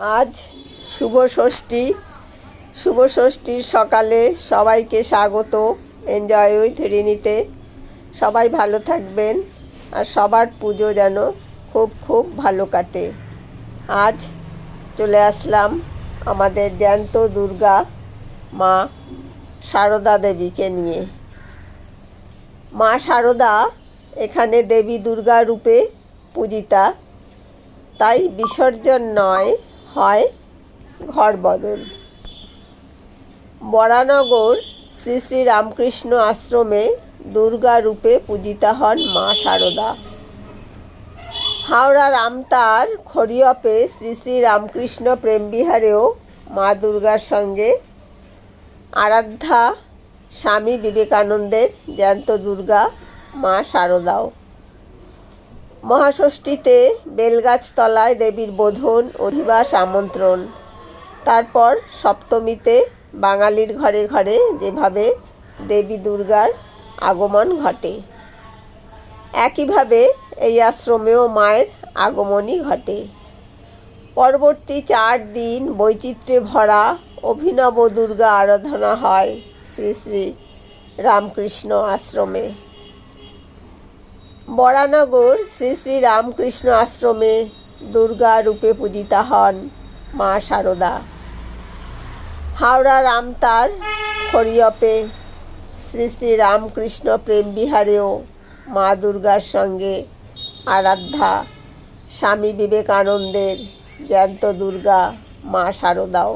আজ শুভ ষষ্ঠী। শুভ ষষ্ঠীর সকালে সবাইকে স্বাগত। এনজয় উইথ রিনিতে। সবাই ভালো থাকবেন আর সবার পুজো যেন খুব খুব ভালো কাটে। আজ চলে আসলাম আমাদের জ্যান্ত দুর্গা মা সারদা দেবীকে নিয়ে। মা সারদা এখানে দেবী দুর্গা রূপে পূজিতা। তাই বিসর্জন নয় হয় ঘর বদল। বরানগর শ্রী শ্রী রামকৃষ্ণ আশ্রমে দুর্গা রূপে পূজিতা হন মা সারদা। হাওড়া রামতার খড়িয়পে শ্রী শ্রী রামকৃষ্ণ প্রেমবিহারেও মা দুর্গার সঙ্গে আরাধ্যা স্বামী বিবেকানন্দের জ্যান্ত দুর্গা, মা শারদাও মহাষষ্ঠীতে বেলগাছ তলায় দেবীর বোধন অধিবাস আমন্ত্রণ। তারপর সপ্তমীতে বাঙালির ঘরে ঘরে যেভাবে দেবী দুর্গার আগমন ঘটে, একইভাবে এই আশ্রমেও মায়ের আগমনই ঘটে। পরবর্তী চার দিন বৈচিত্র্যে ভরা অভিনব দুর্গা আরাধনা হয় শ্রী শ্রী রামকৃষ্ণ আশ্রমে। বরানগর শ্রী শ্রী রামকৃষ্ণ আশ্রমে দুর্গা রূপে পূজিতা হন মা শারদা হাওড়া রামতার হরিয়পে শ্রী শ্রী রামকৃষ্ণ প্রেম বিহারেও মা দুর্গার সঙ্গে আরাধ্যা। স্বামী বিবেকানন্দের জ্যান্ত দুর্গা মা শারদাও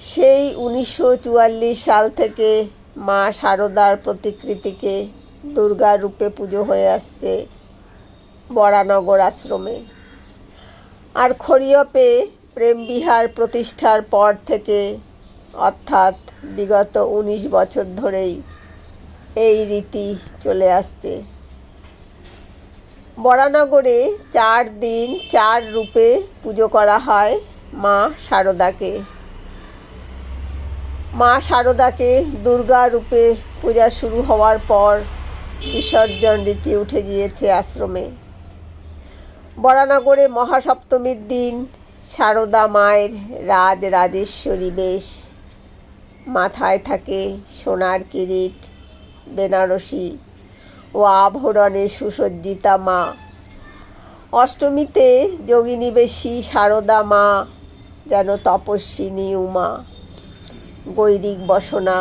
সেই উনিশশো চুয়াল্লিশ সাল থেকে মা শারদার প্রতিকৃতিকে দুর্গা রূপে পুজো হয়ে আসছে বরানগর আশ্রমে। আর খড়িয়পে প্রেমবিহার প্রতিষ্ঠার পর থেকে, অর্থাৎ বিগত উনিশ বছর ধরেই এই রীতি চলে আসছে। বরানগরে চার দিন চার রূপে পুজো করা হয় মা শারদাকে মা শারদাকে দুর্গা রূপে পূজা শুরু হওয়ার পর বিসর্জন রীতি উঠে গিয়েছে আশ্রমে। বরানগরে মহাসপ্তমীর দিন শারদা মায়ের রাজ রাজেশ্বরী বেশ। মাথায় থাকে সোনার কিরিট, বেনারসি ও আভরণে সুসজ্জিতা মা। অষ্টমীতে যোগিনী বেশি শারদা মা, যেন তপস্বিনী উমা। গৈরিক বসনা,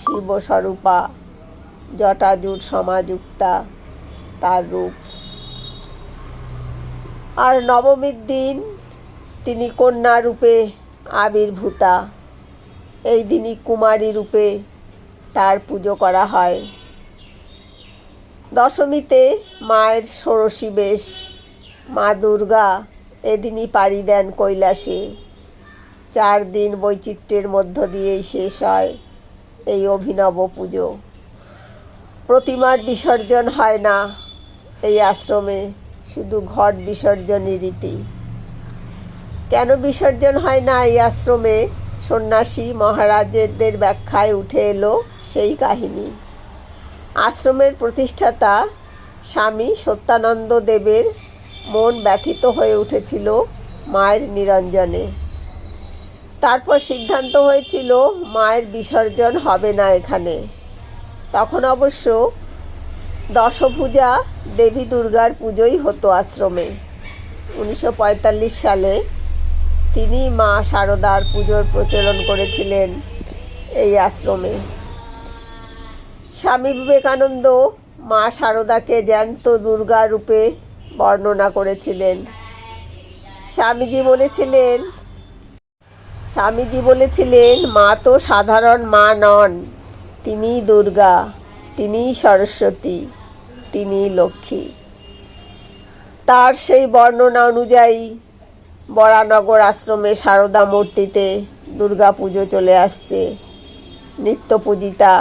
শিবস্বরূপা জটাজুট সমাযুক্তা তার রূপ। আর নবমীর দিন তিনি কন্যা রূপে আবির্ভূতা। এই দিনই কুমারী রূপে তার পুজো করা হয়। দশমীতে মায়ের ষোড়শী বেশ। মা দুর্গা এদিনই পাড়ি দেন কৈলাসে। চার দিন বৈচিত্র্যের মধ্য দিয়েই শেষ হয় এই অভিনব পুজো। প্রতিমার বিসর্জন হয় না এই আশ্রমে, শুধু ঘট বিসর্জনই রীতি। কেন বিসর্জন হয় না এই আশ্রমে? সন্ন্যাসী মহারাজেরদের ব্যাখ্যায় উঠে এলো সেই কাহিনী। আশ্রমের প্রতিষ্ঠাতা স্বামী সত্যানন্দ দেবের মন ব্যথিত হয়ে উঠেছিল মায়ের নিরঞ্জনে। তারপর সিদ্ধান্ত হয়েছিল, মায়ের বিসর্জন হবে না এখানে। তখন অবশ্য দশভূজা দেবী দুর্গার পুজোই হতো আশ্রমে। উনিশশো পঁয়তাল্লিশ সালে তিনি মা শারদার পুজোর প্রচলন করেছিলেন এই আশ্রমে। স্বামী বিবেকানন্দ মা শারদাকে জ্যান্ত দুর্গা রূপে বর্ণনা করেছিলেন। স্বামীজি বলেছিলেন স্বামীজি বলেছিলেন, মা তো সাধারণ, মা নন। তিনিই দুর্গা, তিনি সরস্বতী তিনিই লক্ষ্মী। তার সেই বর্ণনা অনুযায়ী বরানগর আশ্রমে সারদা মূর্তিতে দুর্গা পুজো চলে আসছে। নিত্য পূজিতা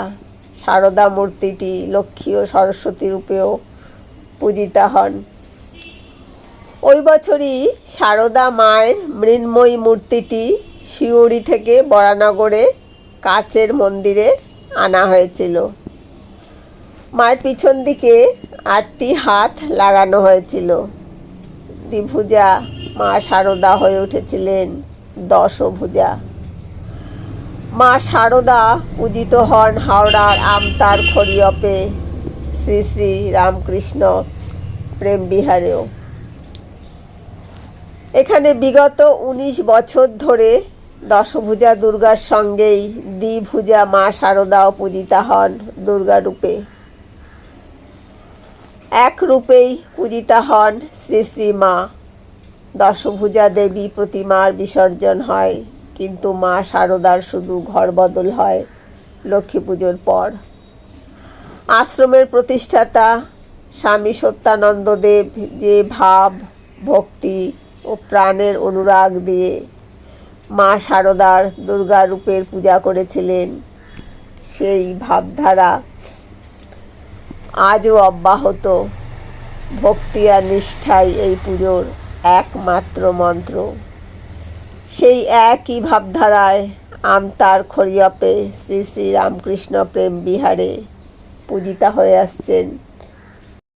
সারদা মূর্তিটি লক্ষ্মী ও সরস্বতী রূপেও পূজিতা হন। ওই বছরই সারদা মায়ের মৃন্ময়ী মূর্তিটি শিউড়ি থেকে বরানগরে কাচের মন্দিরে আনা হয়েছিল। মায়ের পিছন দিকে আটটি হাত লাগানো হয়েছিল। দ্বিভুজা মা সারদা হয়ে উঠেছিলেন, দশভুজা। মা সারদা পূজিত হন হাওড়ার আমতার খড়িয়পে, শ্রী শ্রী রামকৃষ্ণ প্রেম বিহারেও এখানে বিগত উনিশ বছর ধরে দশভুজা দুর্গার সঙ্গেই দ্বিভুজা মা শারদাও পূজিতা হন দুর্গা রূপে এক রূপেই পূজিতা হন শ্রী শ্রী মা। দশভুজা দেবী প্রতিমার বিসর্জন হয়, কিন্তু মা শারদার শুধু ঘর বদল হয় লক্ষ্মী পুজোর পর। আশ্রমের প্রতিষ্ঠাতা স্বামী সত্যানন্দ দেব যে ভাব, ভক্তি ও প্রাণের অনুরাগ দিয়ে মা শারদার দুর্গা রূপের পূজা করেছিলেন। সেই ভাবধারা আজও অব্যাহত। ভক্তি আর নিষ্ঠাই এই পুজোর একমাত্র মন্ত্র। সেই একই ভাবধারায় আমতার খড়িয়াপে শ্রী শ্রী রামকৃষ্ণ প্রেম বিহারে পূজিতা হয়ে আসছেন